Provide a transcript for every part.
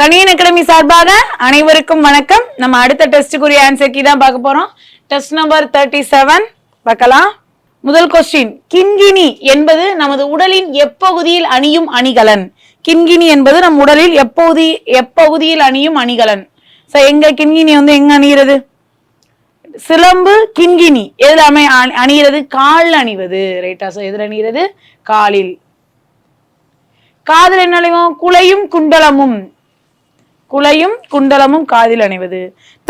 Kaniyan academy சார்பாக அனைவருக்கும் வணக்கம். நம்ம அடுத்த டெஸ்ட்டுக்குரிய ஆன்சர் கீ தான் பார்க்க போறோம். டெஸ்ட் நம்பர் தேர்ட்டி செவன் பார்க்கலாம். முதல் கொஸ்டின் கிண்கிணி என்பது நமது உடலின் எப்பகுதியில் அணியும் அணிகலன். கிண்கிணி என்பது நம் உடலில் எப்பகுதி எப்பகுதியில் அணியும் அணிகலன். சோ எங்க கிண்கிணி வந்து எங்க அணிகிறது? சிலம்பு கிண்கிணி. எதுல அமை அணி- அணிகிறது? கால் அணிவது. ரைட்டா சோ எதுல அணிகிறது? காலில். காதல் என்ன குலையும் குண்டலமும். குலையும் குண்டலமும் காதில் அணிவது.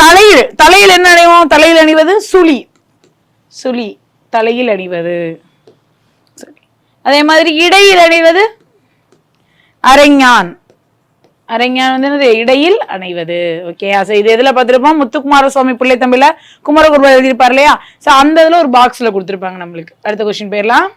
தலையில் தலையில் என்ன அணிவோம்? தலையில் அணிவது சுழி. சுழி தலையில் அணிவது. அதே மாதிரி இடையில் அணிவது அரைஞான் அரைஞான் வந்து என்னது? இடையில் அணைவது. ஓகே சோ இது எதுல பார்த்திருப்போம்? முத்துக்குமார சுவாமி பிள்ளை தம்பில குமரகுருபா எழுதியிருப்பார் இல்லையா? சோ அந்த இதுல ஒரு பாக்ஸ்ல கொடுத்திருப்பாங்க நம்மளுக்கு. அடுத்த கொஸ்டின் போயிடலாம்.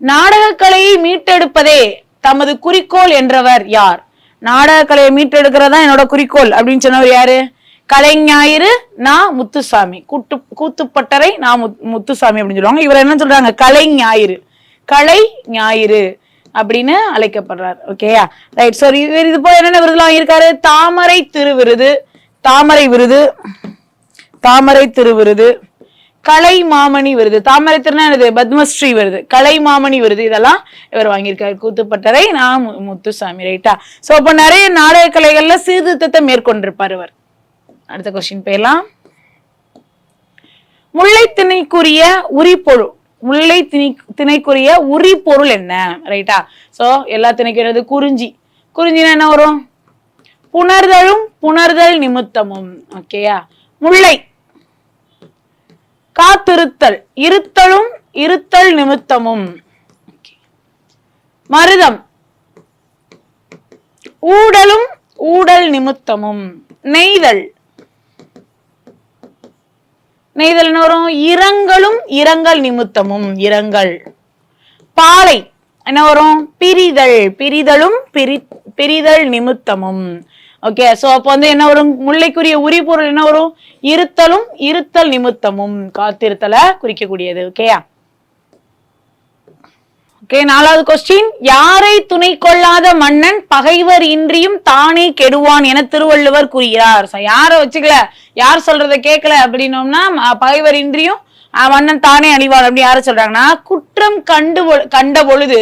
நாடகக்கலையை மீட்டெடுப்பதே தமது குறிக்கோள் என்றவர் யார்? நாடகக்கலையை மீட்டெடுக்கிறதா என்னோட குறிக்கோள் அப்படின்னு சொன்னவர் யாரு? கலைஞாயிறு நான் முத்துசாமி. கூட்டு கூத்துப்பட்டறை நான் முத்- முத்துசாமி அப்படின்னு சொல்லுவாங்க. இவர் என்ன சொல்றாங்க? கலை ஞாயிறு கலை ஞாயிறு அப்படின்னு அழைக்கப்படுறார் ஓகேயா ரைட் சார் இவர் இது போல என்னென்ன விருதுலாம் வாங்கியிருக்காரு? தாமரை திருவிருது. தாமரை விருது. தாமரை திருவிருது. கலை மாமணி விருது. தாமரை திருநா பத்மஸ்ரீ விருது. கலை மாமணி விருது. இதெல்லாம் இவர் வாங்கியிருக்காரு. கூத்துப்பட்டறை நான் முத்துசாமி. ரைட்டா? சோ அப்போ நிறைய நாடக கலைகள்ல சீர்திருத்தத்தை மேற்கொண்டிருப்பார் இவர். அடுத்த கொஸ்டின் போயலாம் முல்லை திணைக்குரிய உரிப்பொருள். முல்லை திணை திணைக்குரிய உரி பொருள் என்ன? ரைட்டா? சோ எல்லா திணைக்கிறது குறிஞ்சி. குறிஞ்சினா என்ன வரும்? புணர்தலும் புணர்தல் நிமித்தமும். ஓகேயா முல்லை. காத்திருத்தல் இருத்தலும் இருத்தல் நிமித்தமும். மருதம். ஊடலும் ஊடல் நிமித்தமும். நெய்தல். நெய்தல் என்ன வரும்? இரங்கலும் இரங்கல் நிமித்தமும். இரங்கல். பாலை என்ன வரும்? பிரிதல். பிரிதலும் பிரி பிரிதல் நிமித்தமும். ஓகே சோ அப்போ வந்து என்ன வரும்? முல்லைக்குரிய உரிபொருள் என்ன வரும்? இருத்தலும் இருத்தல் நிமித்தமும் காத்திருத்தலை குறிக்கக்கூடியது. ஓகேயா ஓகே நாலாவது கொஸ்டின் யாரை துணை கொள்ளாத மன்னன் பகைவர் இன்றியும் தானே கெடுவான் என திருவள்ளுவர் கூறுகிறார். யாரை யார வச்சுக்கல? யார் சொல்றத கேட்கல அப்படின்னோம்னா பகைவர் இன்றியும் மன்னன் தானே அழிவான் அப்படின்னு யார சொல்றாங்கன்னா குற்றம் கண்டு கண்ட பொழுது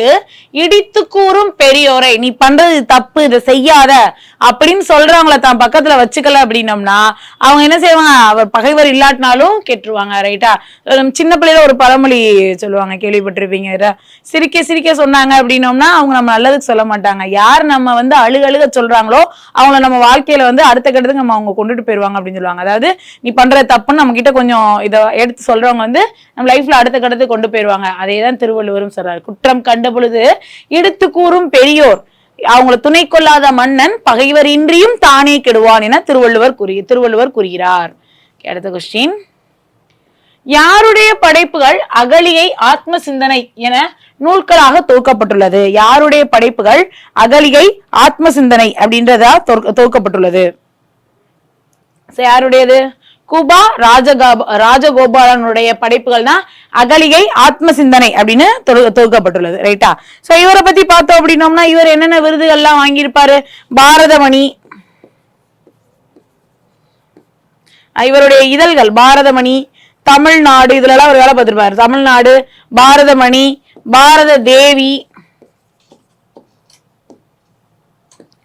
இடித்து கூறும் பெரியோரை நீ பண்றது தப்பு இதை செய்யாத அப்படின்னு சொல்றவங்கள தான் பக்கத்துல வச்சுக்கல அப்படின்னோம்னா அவங்க என்ன செய்வாங்க? அவர் பகைவர் இல்லாட்டினாலும் கெட்டுருவாங்க ரைட்டா சின்ன பிள்ளையில ஒரு பழமொழி சொல்லுவாங்க கேள்விப்பட்டிருப்பீங்க சிரிக்க சிரிக்க சொன்னாங்க அப்படின்னோம்னா அவங்க நம்ம நல்லதுக்கு சொல்ல மாட்டாங்க. யார் நம்ம வந்து அழுக அழுக சொல்றாங்களோ அவங்கள நம்ம வாழ்க்கையில வந்து அடுத்த கட்டத்துக்கு நம்ம அவங்க கொண்டுட்டு போயிருவாங்க அப்படின்னு சொல்லுவாங்க. அதாவது நீ பண்ற தப்புன்னு நம்ம கிட்ட கொஞ்சம் இதை எடுத்து சொல்றவங்க வந்து நம்ம லைஃப்ல அடுத்த கடத்து கொண்டு போயிருவாங்க. அதே தான் திருவள்ளுவரும் சொல்றாரு. குற்றம் கண்ட பொழுது இடுத்து கூறும் பெரியோர் அவங்கள துணை கொள்ளாத மன்னன் பகைவர் இன்றியும் தானே கெடுவான் என திருவள்ளுவர் கூறி திருவள்ளுவர் கூறுகிறார். அடுத்த கொஸ்டின் யாருடைய படைப்புகள் அகலியை ஆத்ம சிந்தனை என நூல்களாக தொகுக்கப்பட்டுள்ளது? யாருடைய படைப்புகள் அகலியை ஆத்ம சிந்தனை அப்படின்றதா தொகுக்கப்பட்டுள்ளது? யாருடையது? குபா ராஜகாப ராஜகோபாலனுடைய படைப்புகள்னா அகலிகை ஆத்ம சிந்தனை அப்படின்னு தொகுக்கப்பட்டுள்ளது ரைட்டா சோ இவரை பத்தி பார்த்தோம் அப்படின்னோம்னா இவர் என்னென்ன விருதுகள்லாம் வாங்கியிருப்பாரு? பாரதமணி. இவருடைய இதழ்கள் பாரதமணி தமிழ்நாடு இதுலலாம் அவர் வேலை பார்த்திருப்பாரு. தமிழ்நாடு பாரதமணி பாரத தேவி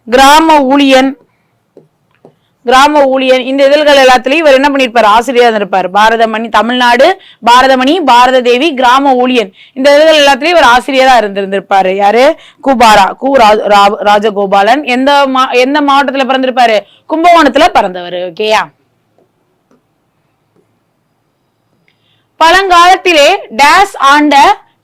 கிராம ஊழியன் கிராம ஊழியன் இந்த இதழ்கள் எல்லாத்துலயும் இவர் என்ன பண்ணிருப்பாரு? ஆசிரியர் இருப்பார் பாரதமணி தமிழ்நாடு பாரதமணி பாரத தேவி கிராம ஊழியன் இந்த இதழ்கள் எல்லாத்துலயும் இவர் ஆசிரியரா இருந்திருந்திருப்பாரு. யாரு? குபாரா கு ரா- ராஜகோபாலன். எந்த மா- எந்த மாவட்டத்துல பிறந்திருப்பாரு? கும்பகோணத்துல பிறந்தவர் ஓகேயா பழங்காலத்திலே டேஸ் ஆண்ட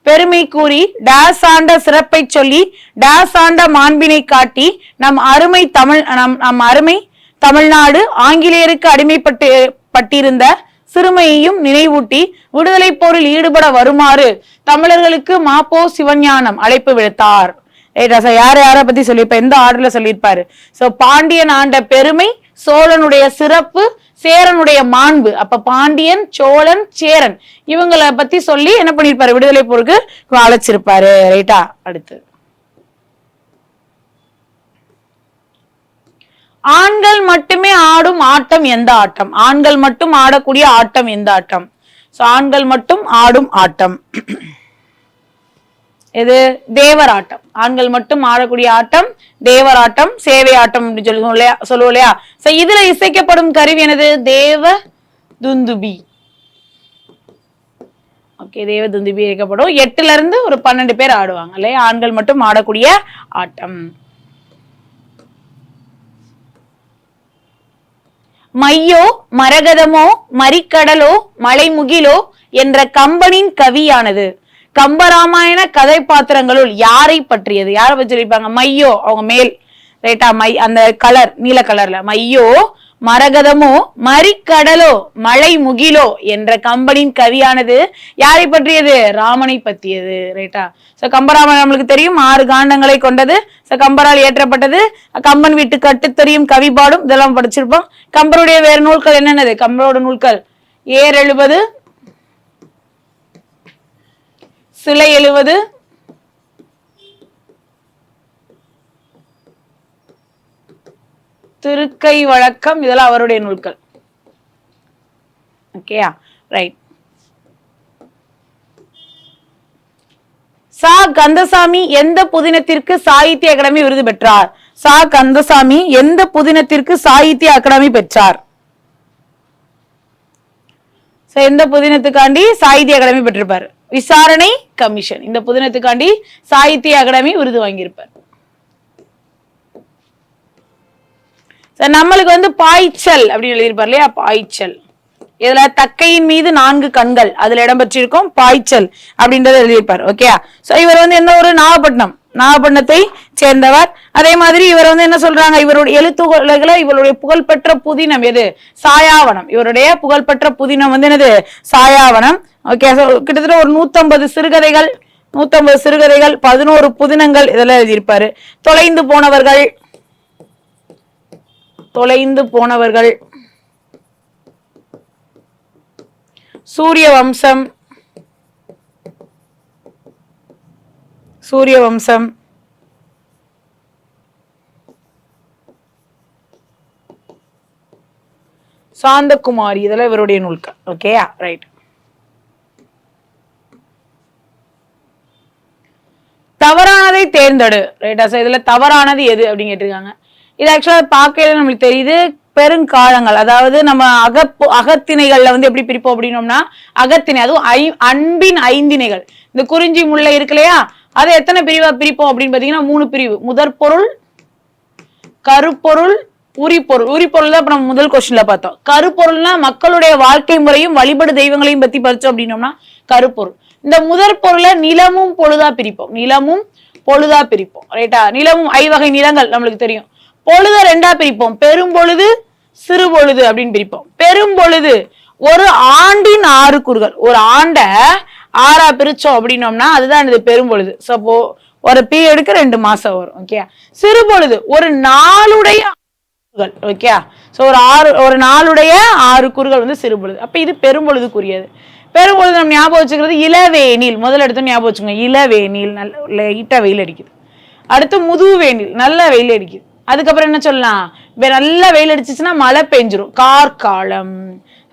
பெருமை கூறி டேஸ் ஆண்ட சிறப்பை சொல்லி டேஸ் ஆண்ட மாண்பினை காட்டி நம் அருமை தமிழ் நம் நம் அருமை தமிழ்நாடு ஆங்கிலேயருக்கு அடிமைப்பட்டு பட்டிருந்த சிறுமையையும் நினைவூட்டி விடுதலை போரில் ஈடுபட வருமாறு தமிழர்களுக்கு மாப்போ சிவஞானம் அழைப்பு விடுத்தார். ரைட்டா சார் யார யார பத்தி சொல்லியிருப்ப? எந்த ஆர்டர்ல சொல்லியிருப்பாரு? சோ பாண்டியன் ஆண்ட பெருமை சோழனுடைய சிறப்பு சேரனுடைய மாண்பு. அப்ப பாண்டியன் சோழன் சேரன் இவங்களை பத்தி சொல்லி என்ன பண்ணிருப்பாரு விடுதலை போருக்கு அழைச்சிருப்பாரு. ரைட்டா அடுத்து. ஆண்கள் மட்டுமே ஆடும் ஆட்டம் எந்த ஆட்டம்? ஆண்கள் மட்டும் ஆடக்கூடிய ஆட்டம் எந்த ஆட்டம்? சோ ஆண்கள் மட்டும் ஆடும் ஆட்டம். இது தேவராட்டம். ஆண்கள் மட்டும் ஆடக்கூடிய ஆட்டம் தேவராட்டம் சேவை ஆட்டம் அப்படின்னு சொல்லுவோம் இல்லையா? சொல்லுவோம் இல்லையா? சோ இதுல இசைக்கப்படும் கருவி எனது தேவ துந்துபி. ஓகே தேவ துந்துபி இயக்கப்படும். எட்டுல இருந்து ஒரு பன்னெண்டு பேர் ஆடுவாங்க இல்லையா? ஆண்கள் மட்டும் ஆடக்கூடிய ஆட்டம். மையோ மரகதமோ மரிக்கடலோ மலைமுகிலோ என்ற கம்பனின் கவியானது. கம்பராமாயண கதை பாத்திரங்களுள் யாரை பற்றியது? யாரை பற்றி சொல்லியிருப்பாங்க? மையோ அவங்க மேல். ரைட்டா மை அந்த கலர் நீல கலர்ல மையோ மரகதமோ மரிக்கடலோ மலை முகிலோ என்ற கம்பனின் கவியானது யாரை பற்றியது? ராமனை பற்றியது. ரைட்டா சோ கம்பராமன் நம்மளுக்கு தெரியும். ஆறு காண்டங்களை கொண்டது. சோ கம்பரால் ஏற்றப்பட்டது கம்பன் வீட்டு கட்டு கவி பாடும் இதெல்லாம் படிச்சிருப்போம். கம்பருடைய வேறு நூல்கள் என்னென்னது? கம்பரோட நூல்கள். ஏர் எழுபது சிலை எழுவது திருக்கை வழக்கம் இதெல்லாம் அவருடைய நூல்கள். ஓகேயா ரைட் சா. கந்தசாமி எந்த புதினத்திற்கு சாகித்ய அகாடமி விருது பெற்றார்? சா. கந்தசாமி எந்த புதினத்திற்கு சாகித்ய அகாடமி பெற்றார்? எந்த புதினத்துக்காண்டி சாகித்ய அகாடமி பெற்றிருப்பார்? விசாரணை கமிஷன். இந்த புதினத்துக்காண்டி சாகித்ய அகாடமி விருது வாங்கியிருப்பார். சார் நம்மளுக்கு வந்து பாய்ச்சல் அப்படின்னு எழுதியிருப்பார் இல்லையா? பாய்ச்சல். இதுல தக்கையின் மீது நான்கு கண்கள். அதுல இடம்பெற்றிருக்கும் பாய்ச்சல் அப்படின்றத எழுதியிருப்பார். ஓகே சோ இவர் வந்து என்ன ஒரு நாகப்பட்டினம். நாகப்பட்டினத்தை சேர்ந்தவர். அதே மாதிரி இவர் வந்து என்ன சொல்றாங்க? இவருடைய எழுத்துக்களை இவருடைய புகழ்பெற்ற புதினம் எது? சாயாவனம். இவருடைய புகழ்பெற்ற புதினம் வந்து என்னது? சாயாவனம். ஓகே கிட்டத்தட்ட ஒரு நூத்தம்பது சிறுகதைகள் நூத்தம்பது சிறுகதைகள் பதினோரு புதினங்கள் இதெல்லாம் எழுதியிருப்பாரு. தொலைந்து போனவர்கள் தொலைந்து போனவர்கள். சூரிய வம்சம் சூரிய வம்சம் சாந்தகுமாரி இதெல்லாம் இவருடைய நூல்கள். ஓகேயா ரைட் தவறானதை தேர்ந்தெடு. ரைட்டா சார் இதுல தவறானது எது அப்படின்னு கேட்டிருக்காங்க. இது ஆக்சுவலா பார்க்கையில நம்மளுக்கு தெரியுது பெருங்காலங்கள். அதாவது நம்ம அகப்பு அகத்திணைகள்ல வந்து எப்படி பிரிப்போம் அப்படின்னோம்னா அகத்திணை அதுவும் ஐ அன்பின் ஐந்திணைகள். இந்த குறிஞ்சி முல்லை இருக்கு இல்லையா? அதை எத்தனை பிரிவா பிரிப்போம் அப்படின்னு பாத்தீங்கன்னா மூணு பிரிவு. முதற் பொருள் கருப்பொருள் உரிப்பொருள். உரிப்பொருள் தான் இப்ப நம்ம முதல் கொஸ்டின்ல பார்த்தோம். கருப்பொருள்னா மக்களுடைய வாழ்க்கை முறையும் வழிபடு தெய்வங்களையும் பத்தி பறிச்சோம் அப்படின்னோம்னா கருப்பொருள். இந்த முதற் பொருளை நிலமும் பொழுதா பிரிப்போம். நிலமும் பொழுதா பிரிப்போம். ரைட்டா நிலமும் ஐவகை நிலங்கள் நம்மளுக்கு தெரியும். பொழுத ரெண்டா பிரிப்போம். பெரும்பொழுது சிறு பொழுது அப்படின்னு பிரிப்போம். பெரும்பொழுது ஒரு ஆண்டின் ஆறு கூறுகள். ஒரு ஆண்ட ஆறா பிரிச்சோம் அப்படின்னோம்னா அதுதான் இது பெரும்பொழுது சப்போ ஒரு பீரியடுக்கு ரெண்டு மாசம் வரும் ஓகே சிறு பொழுது ஒரு நாளுடைய கூறுகள் ஓகே சோ ஒரு ஆறு ஒரு நாளுடைய ஆறு கூறுகள் வந்து சிறு பொழுது. அப்ப இது பெரும்பொழுதுக்குரியது பெரும்பொழுது நம்ம ஞாபகம் வச்சுக்கிறது இளவேனில் முதல்ல எடுத்து ஞாபகம் வச்சுக்கோங்க. இளவேனில் நல்ல லைட்டா வெயில் அடிக்குது. அடுத்து முதுவேனில் நல்ல வெயில் அடிக்குது. அதுக்கப்புறம் என்ன சொல்லலாம்? இப்ப நல்லா வெயில் அடிச்சிச்சுன்னா மழை பெஞ்சிரும். கார்காலம்.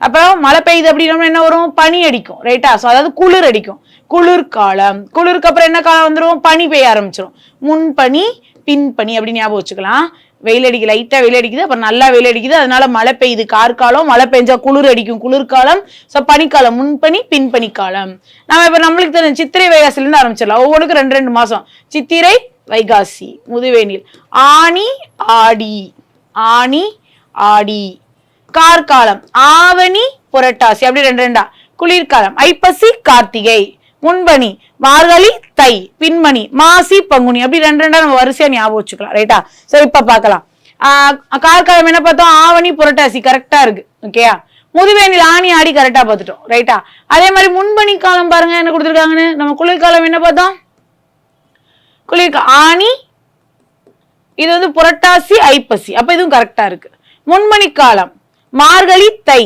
அப்புறம் மழை பெய்யுது அப்படின்னா என்ன வரும்? பனி அடிக்கும் ரைட்டா ஸோ அதாவது குளிர் அடிக்கும். குளிர்காலம். குளிருக்கு அப்புறம் என்ன காலம் வந்துடும் பனி பெய்ய ஆரம்பிச்சிரும். முன்பனி பின்பனி அப்படின்னு ஞாபகம் வச்சுக்கலாம். வெயில் அடிக்கு லைட்டா வெயில் அடிக்குது அப்புறம் நல்லா வெயில் அடிக்குது. அதனால மழை பெய்யுது கார்காலம். மழை பெஞ்சா குளிர் அடிக்கும் குளிர்காலம். ஸோ பனிக்காலம் முன்பனி பின்பனி காலம் நம்ம இப்ப நம்மளுக்கு தெரியும் சித்திரை வைகாசிலிருந்து ஆரம்பிச்சிடலாம். ஒவ்வொன்றுக்கும் ரெண்டு ரெண்டு மாசம். சித்திரை வைகாசி முதுவேனில். ஆனி ஆடி. ஆனி ஆடி. கார்காலம் ஆவணி புரட்டாசி. அப்படி ரெண்டு ரெண்டா. குளிர்காலம் ஐப்பசி கார்த்திகை. முன்பணி மார்கழி தை. பின்மணி மாசி பங்குனி. அப்படி ரெண்டு ரெண்டா நம்ம வரிசையா ஞாபகம் வச்சுக்கலாம். ரைட்டா சரி இப்ப பார்க்கலாம். ஆஹ் கார்காலம் என்ன பார்த்தோம்? ஆவணி புரட்டாசி. கரெக்டா இருக்கு. ஓகேயா முதுவேனில் ஆணி ஆடி கரெக்டா பார்த்துட்டோம். ரைட்டா அதே மாதிரி முன்பணி காலம் பாருங்க என்ன கொடுத்துருக்காங்கன்னு? நம்ம குளிர்காலம் என்ன பார்த்தோம்? குளிர்கா ஆணி இது வந்து புரட்டாசி ஐப்பசி. அப்ப இதுவும் கரெக்டா இருக்கு. முன்மணி காலம் மார்கழி தை.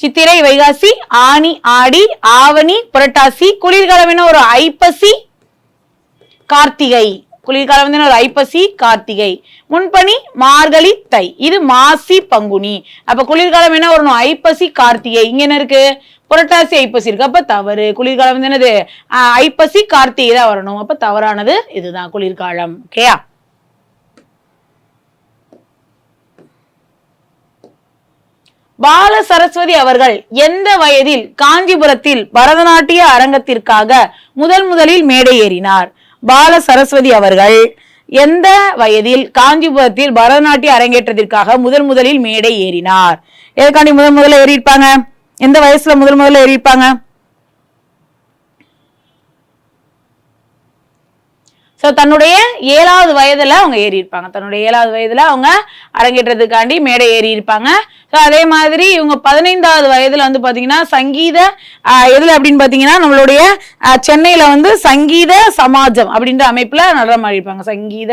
சித்திரை வைகாசி ஆனி ஆடி ஆவணி புரட்டாசி குளிர்காலம் என்ன? ஒரு ஐப்பசி கார்த்திகை. குளிர்காலம் வந்து என்ன ஒரு ஐப்பசி கார்த்திகை. முன்பனி மார்கழி தை. இது மாசி பங்குனி. அப்ப குளிர்காலம் என்ன வரணும்? ஐப்பசி கார்த்திகை. இங்க என்ன இருக்கு? புரட்டாசி ஐப்பசி இருக்கு. அப்ப தவறு. குளிர்காலம் வந்து என்னது? ஐப்பசி கார்த்திகை தான் வரணும். அப்ப தவறானது இதுதான் குளிர்காலம். ஓகேயா பால சரஸ்வதி அவர்கள் எந்த வயதில் காஞ்சிபுரத்தில் பரதநாட்டிய அரங்கத்திற்காக முதல் முதலில் மேடை ஏறினார்? பால சரஸ்வதி அவர்கள் எந்த வயதில் காஞ்சிபுரத்தில் பரதநாட்டிய அரங்கேற்றத்திற்காக முதன் முதலில் மேடை ஏறினார்? எதுக்காண்டி முதன் முதல்ல ஏறியிருப்பாங்க? எந்த வயசுல முதல் முதல்ல ஏறியிருப்பாங்க? ஸோ தன்னுடைய ஏழாவது வயதில் அவங்க ஏறி இருப்பாங்க தன்னுடைய ஏழாவது வயதில் அவங்க அரங்கேற்றத்துக்காண்டி மேடை ஏறி இருப்பாங்க ஸோ அதே மாதிரி இவங்க பதினைந்தாவது வயதில் வந்து பார்த்தீங்கன்னா சங்கீத எதில் அப்படின்னு பார்த்தீங்கன்னா நம்மளுடைய சென்னையில் வந்து சங்கீத சமாஜம் அப்படின்ற அமைப்பில் நடனம் ஆடிருப்பாங்க சங்கீத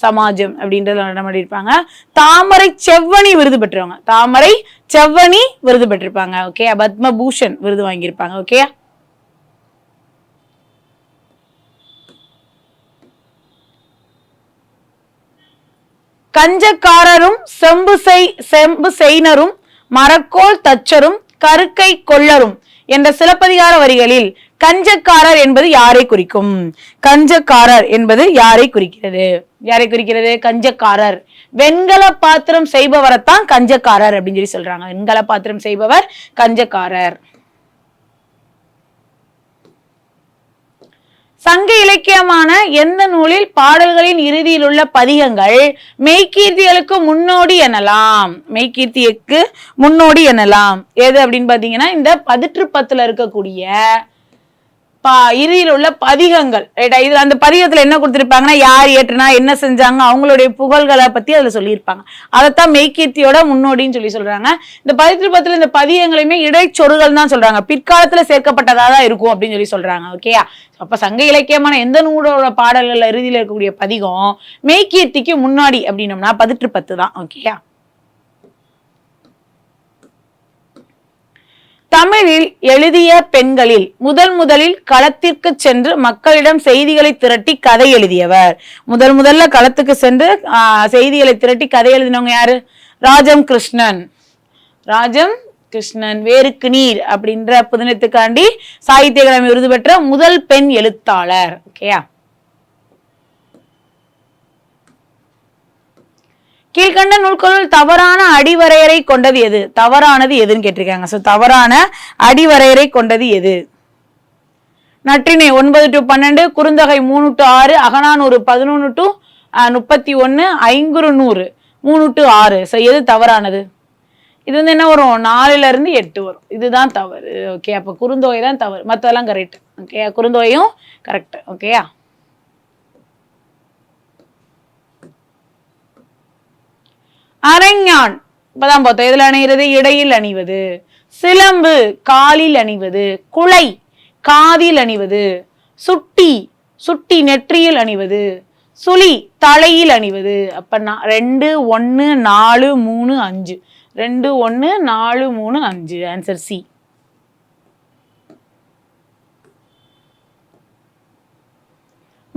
சமாஜம் அப்படின்றத நடனம் ஆடிருப்பாங்க தாமரை செவ்வணி விருது பெற்றவங்க. தாமரை செவ்வணி விருது பெற்றிருப்பாங்க. ஓகே பத்மபூஷன் விருது வாங்கியிருப்பாங்க. ஓகே கஞ்சக்காரரும் செம்பு செய் செம்பு செய்னரும் மரக்கோல் தச்சரும் கருக்கை கொள்ளரும் என்ற சிலப்பதிகார வரிகளில் கஞ்சக்காரர் என்பது யாரை குறிக்கும்? கஞ்சக்காரர் என்பது யாரை குறிக்கிறது? யாரை குறிக்கிறது? கஞ்சக்காரர். வெண்கல பாத்திரம் செய்பவரைத்தான் கஞ்சக்காரர் அப்படின்னு சொல்லி சொல்றாங்க. வெண்கல பாத்திரம் செய்பவர் கஞ்சக்காரர். சங்க இலக்கியமான எந்த நூலில் பாடல்களின் இறுதியில் உள்ள பதிகங்கள் மெய்கீர்த்திகளுக்கு முன்னோடி எனலாம்? மெய்கீர்த்திக்கு முன்னோடி எனலாம். எது அப்படின்னு பாத்தீங்கன்னா இந்த பதிற்று இருக்கக்கூடிய இறுதியில் உள்ள பதிகங்கள். ரைட்டா இதுல அந்த பதிகத்துல என்ன கொடுத்திருப்பாங்கன்னா யார் ஏற்றுனா என்ன செஞ்சாங்க அவங்களுடைய புகழ்களை பத்தி அதுல சொல்லியிருப்பாங்க. அதைத்தான் மெய்கீர்த்தியோட முன்னோடின்னு சொல்லி சொல்றாங்க. இந்த பதித்திருப்பத்துல இந்த பதிகங்களையுமே இடைச்சொருகள் தான் சொல்றாங்க. பிற்காலத்துல சேர்க்கப்பட்டதா தான் இருக்கும் அப்படின்னு சொல்லி சொல்றாங்க. ஓகேயா அப்ப சங்க இலக்கியமான எந்த நூலோட பாடல்கள்ல இறுதியில் இருக்கக்கூடிய பதிகம் மெய்கீர்த்திக்கு முன்னாடி அப்படின்னம்னா பதிற்று பத்து தான் ஓகேயா தமிழில் எழுதிய பெண்களில் முதல் முதலில் களத்திற்கு சென்று மக்களிடம் செய்திகளை திரட்டி கதை எழுதியவர். முதல் முதல்ல களத்துக்கு சென்று செய்திகளை திரட்டி கதை எழுதினவங்க யாரு? ராஜம் கிருஷ்ணன். ராஜம் கிருஷ்ணன் வேருக்கு நீர் அப்படின்ற புதினத்துக்காண்டி சாகித்ய அகாடமி விருது பெற்ற முதல் பெண் எழுத்தாளர். ஓகேயா? கீழ்கண்ட நூல்களுள் தவறான அடிவரையறை கொண்டது எது? தவறானது எதுன்னு கேட்டிருக்காங்க. ஸோ தவறான அடிவரையறை கொண்டது எது? நற்றினை ஒன்பது டு பன்னெண்டு குறுந்தகை மூணு டு ஆறு அகனானூறு பதினொன்று டு முப்பத்தி ஒன்று ஐங்குறு நூறு மூணு டு ஆறு. ஸோ எது தவறானது? இது வந்து என்ன வரும்? நாலுலேருந்து எட்டு வரும். இதுதான் தவறு. ஓகே அப்போ குறுந்தொகை தான் தவறு. மற்றதெல்லாம் கரெக்ட் ஓகே குறுந்தொகையும் கரெக்ட் ஓகேயா அரைஞான் இப்பதான் பார்த்தோம். எதுல அணிகிறது? இடையில் அணிவது. சிலம்பு காலில் அணிவது. குலை காதில் அணிவது. சுட்டி சுட்டி நெற்றியில் அணிவது. சுழி தலையில் அணிவது. அப்ப நான் ரெண்டு ஒன்று நாலு மூணு அஞ்சு. ரெண்டு ஒன்று நாலு மூணு அஞ்சு. ஆன்சர் சி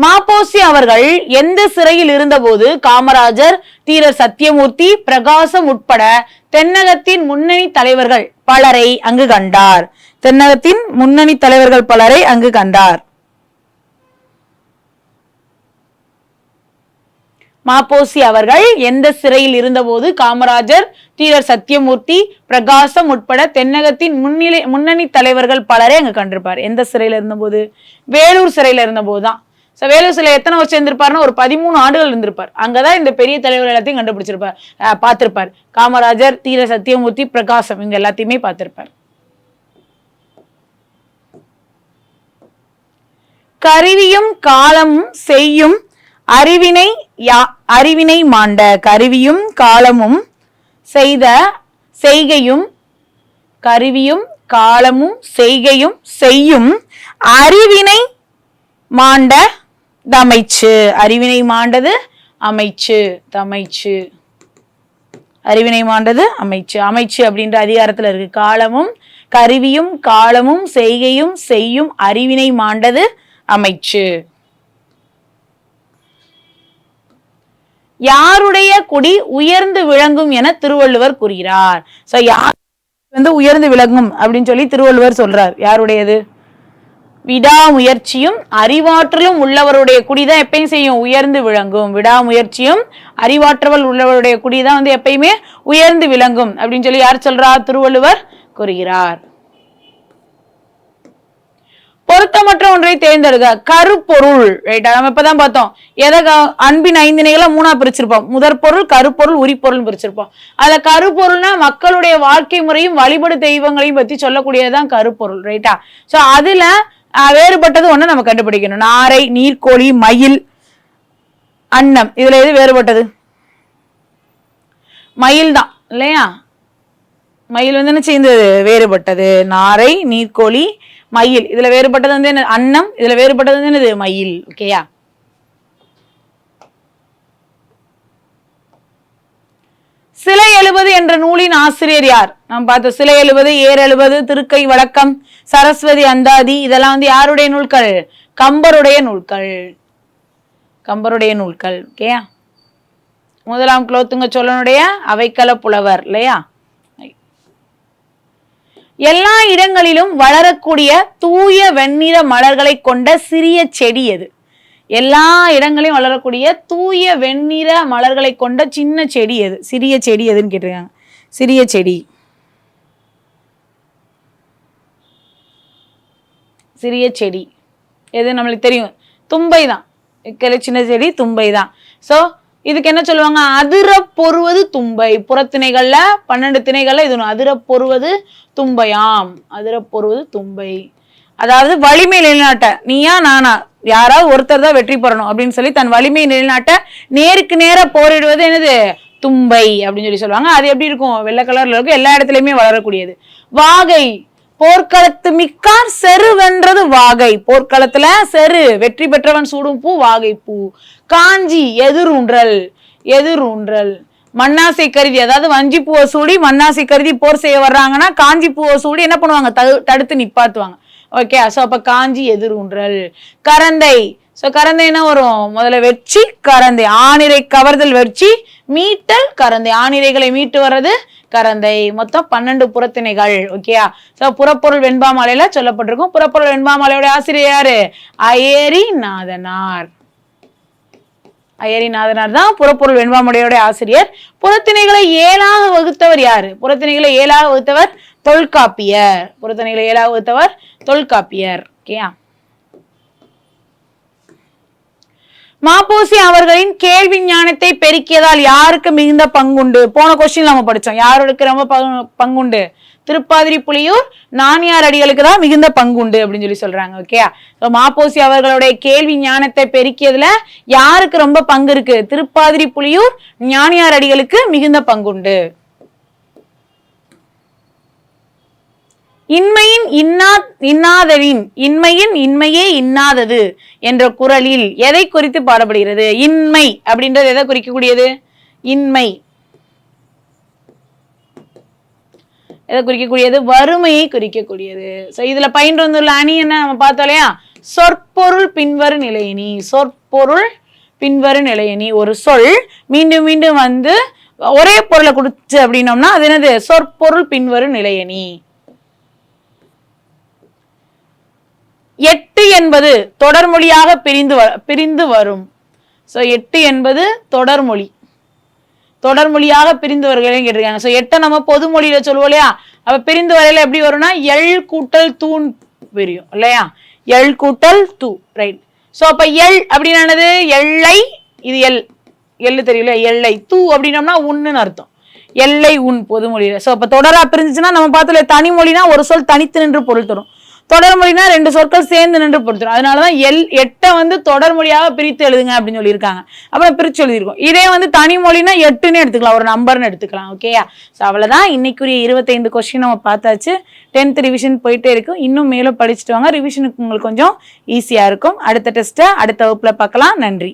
மாப்போசி அவர்கள் எந்த சிறையில் இருந்தபோது காமராஜர் தீரர் சத்தியமூர்த்தி பிரகாசம் உட்பட தென்னகத்தின் முன்னணி தலைவர்கள் பலரை அங்கு கண்டார். தென்னகத்தின் முன்னணி தலைவர்கள் பலரை அங்கு கண்டார். மாப்போசி அவர்கள் எந்த சிறையில் இருந்தபோது காமராஜர் தீரர் சத்தியமூர்த்தி பிரகாசம் உட்பட தென்னகத்தின் முன்னிலை முன்னணி தலைவர்கள் பலரை அங்கு கண்டிருப்பார். எந்த சிறையில இருந்தபோது? வேலூர் சிறையில இருந்தபோது தான் வேலூர் சிலை எத்தனை வருஷம் இருந்திருப்பாருன்னா ஒரு பதிமூணு ஆண்டுகள் இருந்திருப்பார். அங்கதான் இந்த பெரிய தலைவர் எல்லாத்தையும் கண்டுபிடிச்சிருப்பார். பார்த்திருப்பார். காமராஜர் தீர சத்தியமூர்த்தி பிரகாசம் இவங்க எல்லாத்தையுமே பார்த்திருப்பார். கருவியும் காலமும் செய்யும் அறிவினை யா அறிவினை மாண்ட கருவியும் காலமும் செய்த செய்கையும் கருவியும் காலமும் செய்கையும் செய்யும் அறிவினை மாண்ட தமைச்சு. அறிவினை மாண்டது அமைச்சு. தமைச்சு. அறிவினை மாண்டது அமைச்சு. அமைச்சு அப்படின்ற அதிகாரத்தில் இருக்கு. காலமும் கருவியும் காலமும் செய்கையும் செய்யும் அறிவினை மாண்டது அமைச்சு. யாருடைய குடி உயர்ந்து விளங்கும் என திருவள்ளுவர் கூறுகிறார். சோ யார் வந்து உயர்ந்து விளங்கும் அப்படின்னு சொல்லி திருவள்ளுவர் சொல்றார். யாருடையது? விடாமுயற்சியும் அறிவாற்றலும் உள்ளவருடைய குடிதான் எப்பயும் செய்யும் உயர்ந்து விளங்கும். விடாமுயற்சியும் அறிவாற்றல் உள்ளவருடைய குடிதான் வந்து எப்பயுமே உயர்ந்து விளங்கும் அப்படின்னு சொல்லி யார் சொல்றா? திருவள்ளுவர் கூறுகிறார். பொருத்தமற்ற ஒன்றை தேர்ந்தெடுக்க கருப்பொருள். ரைட்டா நம்ம இப்பதான் பார்த்தோம். எதை க- அன்பின் ஐந்தினைகளை மூணா பிரிச்சிருப்போம். முதற் பொருள் கருப்பொருள் உரிப்பொருள் பிரிச்சிருப்போம். அதுல கருப்பொருள்னா மக்களுடைய வாழ்க்கை முறையும் வழிபடு தெய்வங்களையும் பத்தி சொல்லக்கூடியதுதான் கருப்பொருள். ரைட்டா சோ அதுல வேறுபட்டது ஒன்று நம்ம கண்டுபிடிக்கணும். நாரை நீர்க்கோழி மயில் அன்னம். இதில் எது வேறுபட்டது? மயில் தான் இல்லையா? மயில் வந்து என்ன சேர்ந்தது வேறுபட்டது. நாரை நீர்க்கோழி மயில். இதில் வேறுபட்டது வந்து என்ன? அன்னம். இதில் வேறுபட்டது வந்து என்னது? மயில். ஓகேயா? சிலை எழுபது என்ற நூலின் ஆசிரியர் யார்? நாம் பார்த்த சிலை எழுபது ஏர் எழுபது திருக்கை வழக்கம் சரஸ்வதி அந்தாதி இதெல்லாம் வந்து யாருடைய நூல்கள்? கம்பருடைய நூல்கள். கம்பருடைய நூல்கள் ஓகேயா? முதலாம் குலோத்துங்க சோழனுடைய அவைக்கல புலவர் இல்லையா? எல்லா இடங்களிலும் வளரக்கூடிய தூய வெண்ணிற மலர்களை கொண்ட சிறிய செடி எது? எல்லா இடங்களிலும் வளரக்கூடிய தூய வெண்ணிற மலர்களை கொண்ட சின்ன செடி எது? சிறிய செடி எதுன்னு கேட்டிருக்காங்க. சிறிய செடி. சிறிய செடி. எது நம்மளுக்கு தெரியும்? தும்பை தான் இருக்கிற சின்ன செடி தும்பை தான் ஸோ இதுக்கு என்ன சொல்லுவாங்க? அதிர பொறுவது தும்பை. புறத்திணைகளில் பன்னெண்டு திணைகளில் இது ஒன்று அதிர பொறுவது தும்பையாம். அதிர பொறுவது தும்பை. அதாவது வலிமை நிலைநாட்ட நீயா நானா? யாராவது ஒருத்தர் தான் வெற்றி பெறணும் அப்படின்னு சொல்லி தன் வலிமை நிலைநாட்ட நேருக்கு நேராக போரிடுவது என்னது? தும்பை அப்படின்னு சொல்லி சொல்லுவாங்க. அது எப்படி இருக்கும்? வெள்ளை கலர்ல இருக்கும். எல்லா இடத்துலயுமே வளரக்கூடியது. வாகை. போர்க்களத்து மிக்கார் செரு வென்றது வாகை. போர்க்களத்துல செரு வெற்றி பெற்றவன் சூடும் பூ வாகை பூ. காஞ்சி எதிரூன்றல் எதிரூன்றல். மண்ணாசை கருதி அதாவது வஞ்சி பூவை சூடி மண்ணாசை கருதி போர் செய்ய வர்றாங்கன்னா காஞ்சி பூவை சூடி என்ன பண்ணுவாங்க? தடு- தடுத்து நிப்பாத்துவாங்க ஓகே ஸோ அப்போ காஞ்சி எதிரூன்றல். கரந்தை. ஸோ கரந்தை என்ன வரும்? முதல்ல வெற்றி கரந்தை. ஆணிரை கவர்தல் வெற்றி மீட்டல் கரந்தை. ஆணிரைகளை மீட்டு வர்றது கரந்தை. மொத்தம் பன்னெண்டு புறத்திணைகள் ஓகேயா ஸோ புறப்பொருள் வெண்பாமலையில சொல்லப்பட்டிருக்கும். புறப்பொருள் வெண்பாமலையோட ஆசிரியர் யாரு? அயேரி நாதனார் அயரிநாதனார் தான் புறப்பொருள் வெண்பாமலையோட ஆசிரியர். புறத்திணைகளை ஏழாக வகுத்தவர் யாரு? புறத்திணைகளை ஏழாக வகுத்தவர் தொல்காப்பியர். புறத்திணைகளை ஏழாக வகுத்தவர் தொல்காப்பியர். ஓகேயா மாப்போசி அவர்களின் கேள்வி ஞானத்தை பெருக்கியதால் யாருக்கு மிகுந்த பங்குண்டு? போன கொஸ்டின் நம்ம படிச்சோம். யாருக்கு ரொம்ப பங்கு- பங்குண்டு? திருப்பாதிரி புலியூர் நானியார் அடிகளுக்கு தான் மிகுந்த பங்குண்டு அப்படின்னு சொல்லி சொல்றாங்க. ஓகே மாப்போசி அவர்களுடைய கேள்வி ஞானத்தை பெருக்கியதுல யாருக்கு ரொம்ப பங்கு இருக்கு? திருப்பாதிரி புலியூர் ஞானியார் அடிகளுக்கு மிகுந்த பங்குண்டு. இன்மையின் இன்னா இன்னாதலின் இன்மையின் இன்மையே இன்னாதது என்ற குரலில் எதை குறித்து பாடப்படுகிறது? இன்மை அப்படின்றது எதை குறிக்கக்கூடியது? இன்மை. எதை குறிக்கக்கூடியது? வறுமையை குறிக்கக்கூடியது. ஸோ இதுல பயின்று வந்துள்ள அணி என்ன நம்ம பார்த்தோம் இல்லையா? சொற்பொருள் பின்வரு நிலையினி சொற்பொருள் பின்வரு நிலையினி ஒரு சொல் மீண்டும் மீண்டும் வந்து ஒரே பொருளை கொடுத்து அப்படின்னோம்னா அது என்னது? சொற்பொருள் பின்வரும் நிலையணி. எட்டு என்பது தொடர்மொழியாக பிரிந்து வ- பிரிந்து வரும். ஸோ எட்டு என்பது தொடர்மொழி. தொடர்மொழியாக பிரிந்து வருகிறேன் கேட்டிருக்காங்க. ஸோ எட்டை நம்ம பொதுமொழியில சொல்லுவோம் இல்லையா? அப்ப பிரிந்து வரையில எப்படி வரும்னா எள் கூட்டல் தூண் பிரியும் இல்லையா? எள் கூட்டல் தூ ரைட் ஸோ அப்ப எள் அப்படின்னு என்னது? எல்லை இது எல் எள்ளு தெரியல எல்லை தூ அப்படின்னம்னா உண்ணுன்னு அர்த்தம். எல்லை உன் பொதுமொழியில. ஸோ அப்ப தொடரா பிரிஞ்சுச்சுன்னா நம்ம பார்த்தல தனிமொழினா ஒரு சொல் தனித்து நின்று பொருள் தரும். தொடர்மொழினா ரெண்டு சொற்கள் சேர்ந்து நின்று பொருத்தணும் அதனாலதான் எல் எட்டை வந்து தொடர்மொழியாக பிரித்து எழுதுங்க அப்படின்னு சொல்லியிருக்காங்க. அப்புறம் பிரித்து எழுதியிருக்கோம். இதே வந்து தனிமொழினா எட்டுன்னு எடுத்துக்கலாம். ஒரு நம்பர்னு எடுத்துக்கலாம். ஓகேயா ஸோ அவ்வளோதான் இன்னைக்குரிய இருபத்தைந்து கொஸ்டின் நம்ம பார்த்தாச்சு. டென்த் ரிவிஷன் போயிட்டே இருக்கும் இன்னும் மேலும் படிச்சுட்டு வாங்க. ரிவிஷனுக்கு உங்களுக்கு கொஞ்சம் ஈஸியாக இருக்கும். அடுத்த டெஸ்ட்டை அடுத்த வகுப்பில் பார்க்கலாம். நன்றி.